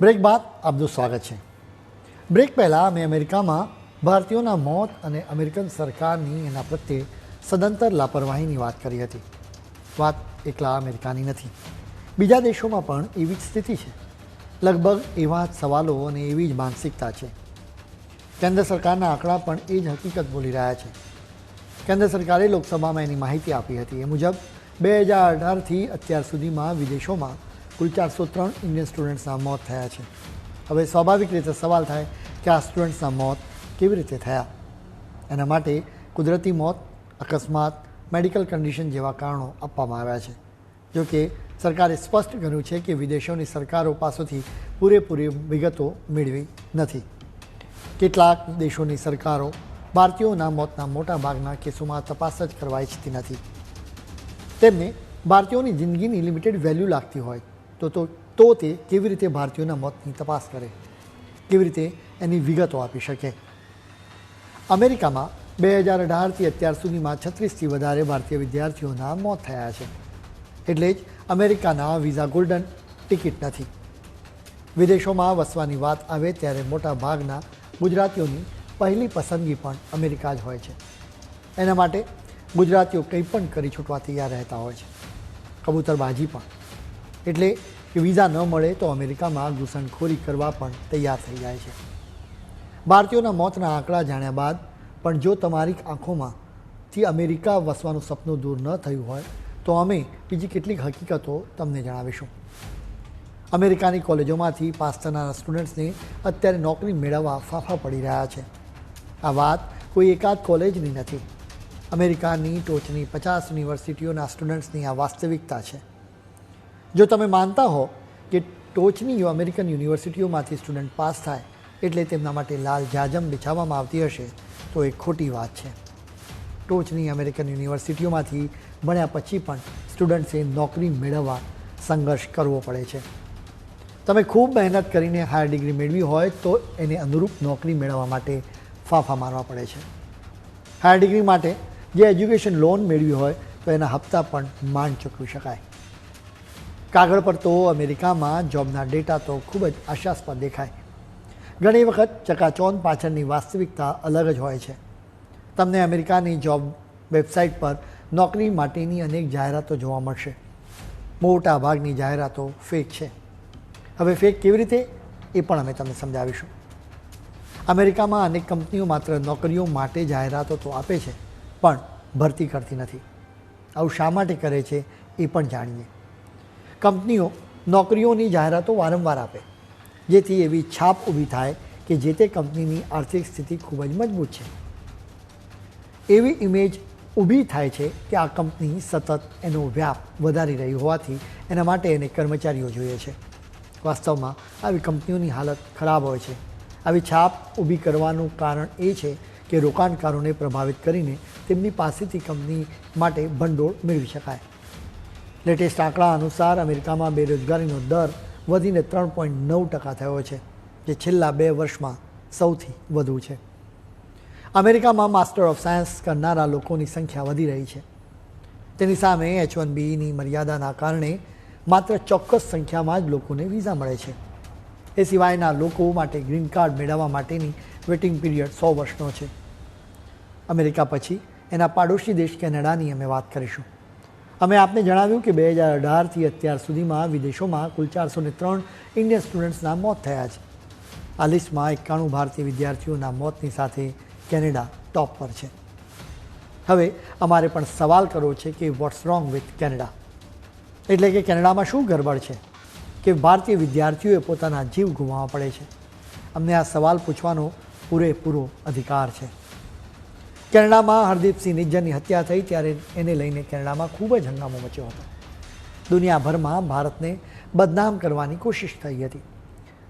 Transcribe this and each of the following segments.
Break બાદ આપનું સ્વાગત છે. બ્રેક પહેલાં મેં અમેરિકામાં ભારતીયોના મોત અને અમેરિકન સરકારની એના પ્રત્યે સદંતર લાપરવાહીની વાત કરી હતી. વાત એકલા અમેરિકાની નથી. બીજા દેશોમાં પણ એવી જ સ્થિતિ છે. લગભગ એવા જ સવાલો અને એવી જ માનસિકતા છે. કેન્દ્ર સરકારના આંકડા પણ એ જ હકીકત બોલી રહ્યા છે. કેન્દ્ર સરકારે લોકસભામાં એની માહિતી આપી હતી. એ મુજબ, બે હજાર અઢારથી અત્યાર સુધીમાં વિદેશોમાં કુલ ચારસો ત્રણ ઇન્ડિયન સ્ટુડન્ટ્સના મોત થયા છે. હવે સ્વાભાવિક રીતે સવાલ થાય કે આ સ્ટુડન્ટ્સના મોત કેવી રીતે થયા? એના માટે કુદરતી મોત, અકસ્માત, મેડિકલ કન્ડિશન જેવા કારણો આપવામાં આવ્યા છે. જોકે સરકારે સ્પષ્ટ કર્યું છે કે વિદેશોની સરકારો પાસેથી પૂરેપૂરી વિગતો મેળવી નથી. કેટલાક દેશોની સરકારો ભારતીયોના મોતના મોટા ભાગના કેસોમાં તપાસ જ કરવા ઈચ્છતી નથી. તેમને ભારતીયોની જિંદગીની લિમિટેડ વેલ્યુ લાગતી હોય. તો તો તો તે કેવી રીતે ભારતીયોના મોતની તપાસ કરે? કેવી રીતે એની વિગતો આપી શકે? અમેરિકામાં બે હજાર અઢારથી અત્યાર સુધીમાં છત્રીસથી વધારે ભારતીય વિદ્યાર્થીઓના મોત થયા છે. એટલે જ અમેરિકાના વિઝા ગોલ્ડન ટિકિટ નથી. વિદેશોમાં વસવાની વાત આવે ત્યારે મોટા ભાગના ગુજરાતીઓની પહેલી પસંદગી પણ અમેરિકા જ હોય છે. એના માટે ગુજરાતીઓ કંઈ પણ કરી છૂટવા તૈયાર રહેતા હોય છે. કબૂતરબાજી પણ. એટલે કે વિઝા ન મળે તો અમેરિકામાં ઘૂસણખોરી કરવા પણ તૈયાર થઈ જાય છે. ભારતીયોના મોતના આંકડા જાણ્યા બાદ પણ જો તમારી આંખોમાંથી અમેરિકા વસવાનું સપનું દૂર ન થયું હોય, તો અમે બીજી કેટલીક હકીકતો તમને જણાવીશું. અમેરિકાની કોલેજોમાંથી પાસ થનારા સ્ટુડન્ટ્સને અત્યારે નોકરી મેળવવા ફાફા પડી રહ્યા છે. આ વાત કોઈ એકાદ કોલેજની નથી. અમેરિકાની ટોચની પચાસ યુનિવર્સિટીઓના સ્ટુડન્ટ્સની આ વાસ્તવિકતા છે. જો તમે માનતા હો કે ટોચની અમેરિકન યુનિવર્સિટીઓમાંથી સ્ટુડન્ટ પાસ થાય એટલે તેમના માટે લાલ જાજમ બિછાવવામાં આવતી હશે, તો એ ખોટી વાત છે. ટોચની અમેરિકન યુનિવર્સિટીઓમાંથી ભણ્યા પછી પણ સ્ટુડન્ટ્સે નોકરી મેળવવા સંઘર્ષ કરવો પડે છે. તમે ખૂબ મહેનત કરીને હાયર ડિગ્રી મેળવી હોય તો એને અનુરૂપ નોકરી મેળવવા માટે ફાંફા મારવા પડે છે. હાયર ડિગ્રી માટે જે એજ્યુકેશન લોન મેળવી હોય તો એના હપ્તા પણ માંડ ચૂકવી શકાય. કાગળ પર તો અમેરિકામાં જોબના ડેટા તો ખૂબ જ આશાસ્પદ દેખાય. ઘણી વખત ચકાચોન પાછળની વાસ્તવિકતા અલગ જ હોય છે. તમને અમેરિકાની જોબ વેબસાઇટ પર નોકરી માટેની અનેક જાહેરાતો જોવા મળશે. મોટા ભાગની જાહેરાતો ફેક છે. હવે ફેક કેવી રીતે? એ પણ અમે તમને સમજાવીશું. અમેરિકામાં અનેક કંપનીઓ માત્ર નોકરીઓ માટે જાહેરાતો તો આપે છે, પણ ભરતી કરતી નથી. આવું શા માટે કરે છે એ પણ જાણીએ. કંપનીઓ નોકરીઓની જાહેરાતો વારંવાર આપે, જેથી એવી છાપ ઊભી થાય કે જે તે કંપનીની આર્થિક સ્થિતિ ખૂબ જ મજબૂત છે. એવી ઇમેજ ઊભી થાય છે કે આ કંપની સતત એનો વ્યાપ વધારી રહી હોવાથી એના માટે એને કર્મચારીઓ જોઈએ છે. વાસ્તવમાં આવી કંપનીઓની હાલત ખરાબ હોય છે. આવી છાપ ઊભી કરવાનું કારણ એ છે કે રોકાણકારોને પ્રભાવિત કરીને તેમની પાસેથી કંપની માટે ભંડોળ મેળવી શકાય. લેટેસ્ટ આંકડા અનુસાર અમેરિકામાં બેરોજગારીનો દર વધીને ત્રણ પોઈન્ટ નવ ટકા થયો છે, જે છેલ્લા બે વર્ષમાં સૌથી વધુ છે. અમેરિકામાં માસ્ટર ઓફ સાયન્સ કરનારા લોકોની સંખ્યા વધી રહી છે. તેની સામે એચ વન બીની મર્યાદાના કારણે માત્ર ચોક્કસ સંખ્યામાં જ લોકોને વિઝા મળે છે. એ સિવાયના લોકો માટે ગ્રીન કાર્ડ મેળવવા માટેની વેટિંગ પીરિયડ સો વર્ષનો છે. અમેરિકા પછી એના પાડોશી દેશ કેનેડાની અમે વાત કરીશું. અમે આપને જણાવ્યું કે બે હજાર અઢારથી અત્યાર સુધીમાં વિદેશોમાં કુલ ચારસો ને ત્રણ ઇન્ડિયન સ્ટુડન્ટ્સના મોત થયા છે. આ લિસ્ટમાં એકાણું ભારતીય વિદ્યાર્થીઓના મોતની સાથે કેનેડા ટોપ પર છે. હવે અમારે પણ સવાલ કરવો છે કે વોટ્સ રોંગ વિથ કેનેડા? એટલે કે કેનેડામાં શું ગરબડ છે? કે ભારતીય વિદ્યાર્થીઓએ પોતાના જીવ ગુમાવવા પડે છે? અમને આ સવાલ પૂછવાનો પૂરેપૂરો અધિકાર છે. કેનેડામાં હરદીપસિંહ નિજ્જરની હત્યા થઈ ત્યારે એને લઈને કેનેડામાં ખૂબ જ હંગામો મચ્યો હતો. દુનિયાભરમાં ભારતને બદનામ કરવાની કોશિશ થઈ હતી.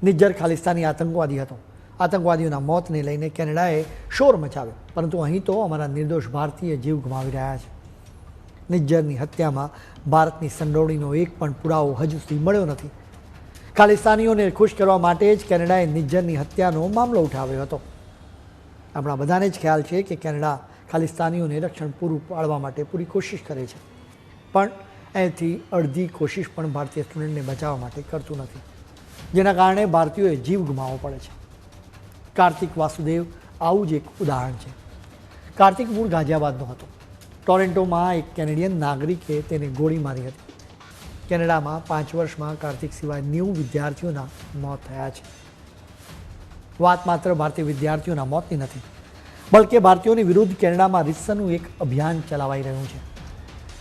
નિજ્જર ખાલિસ્તાની આતંકવાદી હતો. આતંકવાદીઓના મોતને લઈને કેનેડાએ શોર મચાવ્યો. પરંતુ અહીં તો અમારા નિર્દોષ ભારતીય જીવ ગુમાવી રહ્યા છે. નિજ્જરની હત્યામાં ભારતની સંડોવણીનો એક પણ પુરાવો હજુ સુધી મળ્યો નથી. ખાલિસ્તાનીઓને ખુશ કરવા માટે જ કેનેડાએ નિજ્જરની હત્યાનો મામલો ઉઠાવ્યો હતો. આપણા બધાને જ ખ્યાલ છે કે કેનેડા ખાલિસ્તાનીઓને રક્ષણ પૂરું પાડવા માટે પૂરી કોશિશ કરે છે. પણ એથી અડધી કોશિશ પણ ભારતીય સ્ટુડન્ટને બચાવવા માટે કરતું નથી. જેના કારણે ભારતીયોએ જીવ ગુમાવવો પડે છે. કાર્તિક વાસુદેવ આવું જ એક ઉદાહરણ છે. કાર્તિક મૂળ ગાઝિયાબાદનો હતો. ટોરેન્ટોમાં એક કેનેડિયન નાગરિકે તેને ગોળી મારી હતી. કેનેડામાં પાંચ વર્ષમાં કાર્તિક સિવાય નેવું વિદ્યાર્થીઓના મોત થયા છે. વાત માત્ર ભારતીય વિદ્યાર્થીઓના મોતની નથી, બલકે ભારતીયોની વિરુદ્ધ કેનેડામાં રીતસરનું એક અભિયાન ચલાવાઈ રહ્યું છે.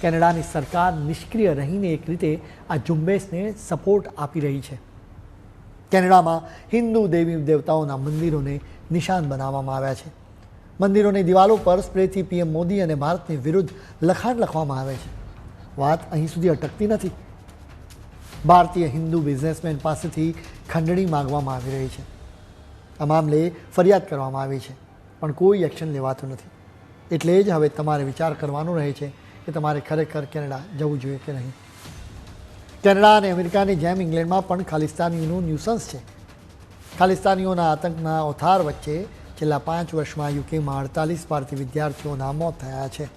કેનેડાની સરકાર નિષ્ક્રિય રહીને એક રીતે આ ઝુંબેશને સપોર્ટ આપી રહી છે. કેનેડામાં હિન્દુ દેવી દેવતાઓના મંદિરોને નિશાન બનાવવામાં આવ્યા છે. મંદિરોની દિવાલો પર સ્પ્રેથી પીએમ મોદી અને ભારતની વિરુદ્ધ લખાણ લખવામાં આવે છે. વાત અહીં સુધી અટકતી નથી. ભારતીય હિન્દુ બિઝનેસમેન પાસેથી ખંડણી માગવામાં આવી રહી છે. આ મામલે ફરિયાદ કરવામાં આવી છે. પણ કોઈ એક્શન લેવાતું નથી. એટલે જ હવે તમારે વિચાર કરવાનો રહે છે કે તમારે ખરેખર કેનેડા જવું જોઈએ કે નહીં. કેનેડા અને અમેરિકાની જેમ ઇંગ્લેન્ડમાં પણ ખાલિસ્તાનીઓનું ન્યુસન્સ છે. ખાલિસ્તાનીઓના આતંકના ઓથાર વચ્ચે છેલ્લા પાંચ વર્ષમાં યુકેમાં અડતાલીસ ભારતીય વિદ્યાર્થીઓના મોત થયા છે.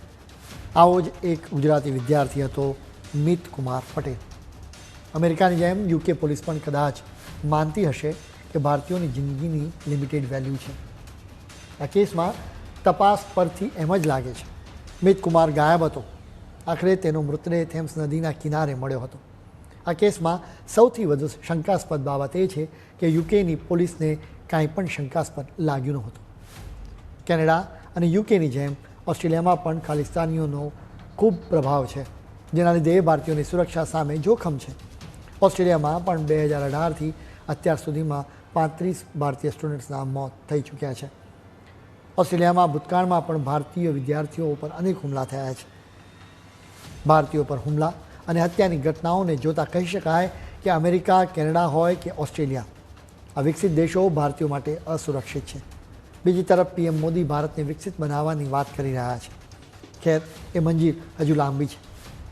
આવો જ એક ગુજરાતી વિદ્યાર્થી હતો મિત કુમાર પટેલ. અમેરિકાની જેમ યુકે પોલીસ પણ કદાચ માનતી હશે કે ભારતીયોની જિંદગીની લિમિટેડ વેલ્યુ છે. આ કેસમાં તપાસ પરથી એમ જ લાગે છે. મિત કુમાર ગાયબ હતો. આખરે તેનો મૃતદેહ થેમ્સ નદીના કિનારે મળ્યો હતો. આ કેસમાં સૌથી વધુ શંકાસ્પદ બાબત એ છે કે યુકેની પોલીસને કાંઈ પણ શંકાસ્પદ લાગ્યું નહોતું. કેનેડા અને યુકેની જેમ ઓસ્ટ્રેલિયામાં પણ ખાલિસ્તાનીઓનો ખૂબ પ્રભાવ છે, જેના લીધે ભારતીયોની સુરક્ષા સામે જોખમ છે. ઓસ્ટ્રેલિયામાં પણ બે હજાર અઢારથી અત્યાર સુધીમાં પાંત્રીસ ભારતીય સ્ટુડન્ટ્સના મોત થઈ ચૂક્યા છે. ઓસ્ટ્રેલિયામાં ભૂતકાળમાં પણ ભારતીય વિદ્યાર્થીઓ ઉપર અનેક હુમલા થયા છે. ભારતીયો પર હુમલા અને હત્યાની ઘટનાઓને જોતા કહી શકાય કે અમેરિકા, કેનેડા હોય કે ઓસ્ટ્રેલિયા, આ વિકસિત દેશો ભારતીયો માટે અસુરક્ષિત છે. બીજી તરફ પીએમ મોદી ભારતને વિકસિત બનાવવાની વાત કરી રહ્યા છે. ખેર, એ મંજિર હજુ લાંબી છે.